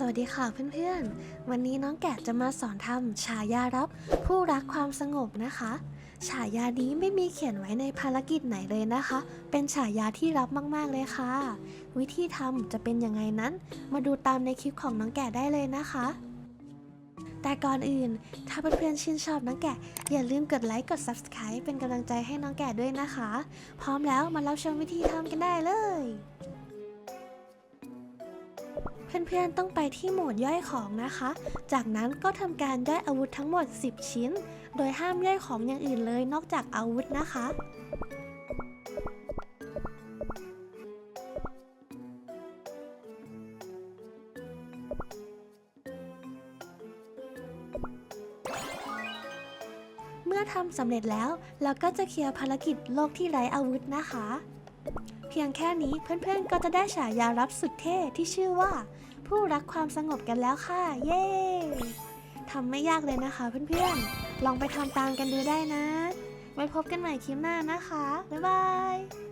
สวัสดีค่ะเพื่อนๆ วันนี้น้องแกะจะมาสอนทำฉายารับ ผู้รักความสงบนะคะ ฉายานี้ไม่มีเขียนไว้ในภารกิจไหนเลยนะคะ เป็นฉายาที่รับมากๆเลยค่ะ วิธีทำจะเป็นยังไงนั้น มาดูตามในคลิปของน้องแกะได้เลยนะคะ แต่ก่อนอื่น ถ้าเพื่อนๆชื่นชอบน้องแกะ อย่าลืมกดไลค์กด Subscribe เป็นกำลังใจให้น้องแกะด้วยนะคะ พร้อมแล้วมารับชมวิธีทำกันได้เลย เพื่อนๆต้องไปที่โหมดย่อยของนะคะ จากนั้นก็ทำการย่อยอาวุธทั้งหมด 10 ชิ้น โดยห้ามย่อยของอย่างอื่นเลยนอกจากอาวุธนะคะ เมื่อทำสำเร็จแล้ว เราก็จะเคลียร์ภารกิจโลกที่ไร้อาวุธนะคะ เพียงแค่นี้เพื่อนๆก็จะได้ฉายารับสุดเท่ที่ชื่อว่า ผู้รักความสงบกันแล้วค่ะ เย้ทำไม่ยากเลยนะคะเพื่อนๆ ลองไปทำตามกันดูได้นะ ไว้พบกันใหม่คลิปหน้านะคะ บ๊ายบาย